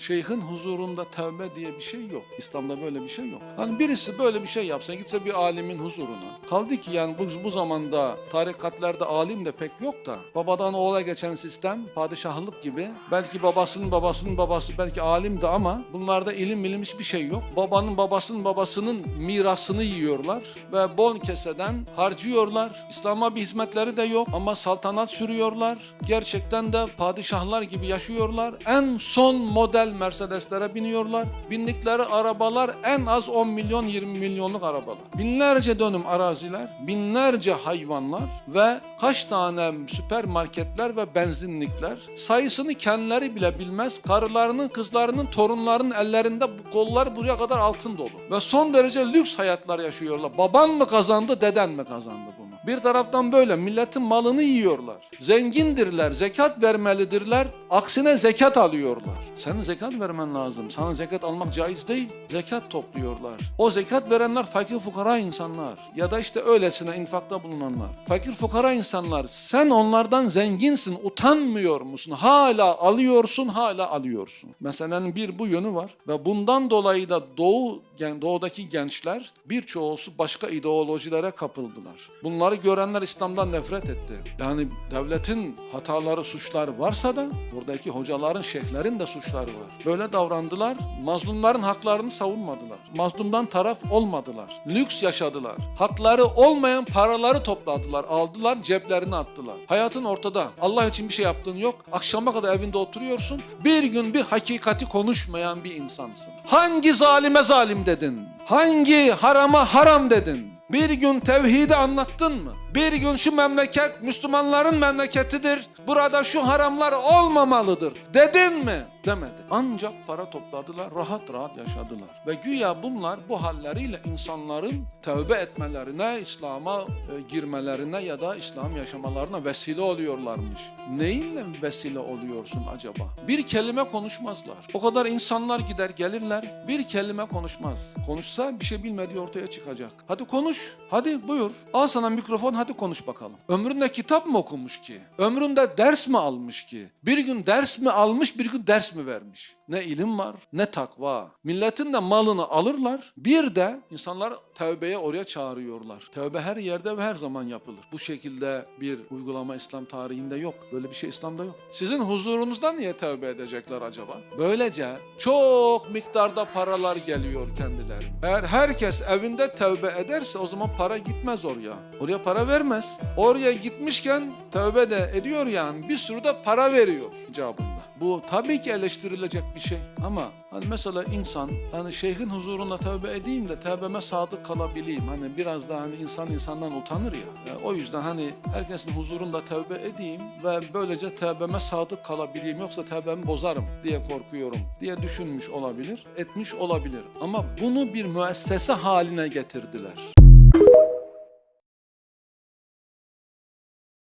Şeyhin huzurunda tövbe diye bir şey yok. İslam'da böyle bir şey yok. Hani birisi böyle bir şey yapsa gitse bir alimin huzuruna. Kaldı ki yani bu, bu zamanda tarikatlerde alim de pek yok da babadan oğula geçen sistem padişahlık gibi. Belki babasının babasının babası belki alimdi ama bunlarda ilim ilim hiçbir şey yok. Babanın babasının babasının mirasını yiyorlar ve bol keseden harcıyorlar. İslam'a bir hizmetleri de yok ama saltanat sürüyorlar. Gerçekten de padişahlar gibi yaşıyorlar. En son model Mercedes'lere biniyorlar. Bindikleri arabalar en az 10 milyon 20 milyonluk arabalar. Binlerce dönüm araziler, binlerce hayvanlar ve kaç tane süpermarketler ve benzinlikler sayısını kendileri bile bilmez. Karılarının, kızlarının, torunlarının ellerinde bu kollar buraya kadar altın dolu. Ve son derece lüks hayatlar yaşıyorlar. Baban mı kazandı, deden mi kazandı bunu? Bir taraftan böyle milletin malını yiyorlar. Zengindirler, zekat vermelidirler. Aksine zekat alıyorlar. Senin zekat vermen lazım. Sana zekat almak caiz değil. Zekat topluyorlar. O zekat verenler fakir fukara insanlar. Ya da işte öylesine infakta bulunanlar. Fakir fukara insanlar. Sen onlardan zenginsin. Utanmıyor musun? Hala alıyorsun, hala alıyorsun. Meselenin bir bu yönü var. Ve bundan dolayı da doğu, gen- doğudaki gençler birçoğusu başka ideolojilere kapıldılar. Bunları görenler İslam'dan nefret etti. Yani devletin hataları, suçları varsa da buradaki hocaların, şeyhlerin de suçları var. Böyle davrandılar. Mazlumların haklarını savunmadılar. Mazlumdan taraf olmadılar. Lüks yaşadılar. Hakları olmayan paraları topladılar, aldılar, ceplerine attılar. Hayatın ortada. Allah için bir şey yaptığın yok. Akşama kadar evinde oturuyorsun. Bir gün bir hakikati konuşmayan bir insansın. Hangi zalime zalim dedin? Hangi harama haram dedin? Bir gün tevhidi anlattın mı? Bir gün şu memleket Müslümanların memleketidir. Burada şu haramlar olmamalıdır. Dedin mi? Demedi. Ancak para topladılar, rahat rahat yaşadılar. Ve güya bunlar bu halleriyle insanların tövbe etmelerine, İslam'a e, girmelerine ya da İslam yaşamalarına vesile oluyorlarmış. Neyle vesile oluyorsun acaba? Bir kelime konuşmazlar. O kadar insanlar gider gelirler, bir kelime konuşmaz. Konuşsa bir şey bilmediği ortaya çıkacak. Hadi konuş, hadi buyur. Al sana mikrofon, hadi konuş bakalım. Ömründe kitap mı okumuş ki? Ömründe ders mi almış ki? Bir gün ders mi almış, bir gün ders mi vermiş? Ne ilim var, ne takva. Milletin de malını alırlar. Bir de insanlar tövbeye oraya çağırıyorlar. Tövbe her yerde ve her zaman yapılır. Bu şekilde bir uygulama İslam tarihinde yok. Böyle bir şey İslam'da yok. Sizin huzurunuzda niye tövbe edecekler acaba? Böylece çok miktarda paralar geliyor kendileri. Eğer herkes evinde tövbe ederse o zaman para gitmez oraya. Oraya para vermez. Oraya gitmişken tövbe de ediyor yani bir sürü de para veriyor icabında. Bu tabii ki eleştirilecek bir şey ama hani mesela insan hani şeyhin huzuruna tövbe edeyim de tövbeme sadık kalabileyim. Hani biraz da hani insan insandan utanır ya. Ya o yüzden hani herkesin huzurunda tövbe edeyim ve böylece tövbeme sadık kalabileyim yoksa tövbemi bozarım diye korkuyorum diye düşünmüş olabilir, etmiş olabilir. Ama bunu bir müessese haline getirdiler.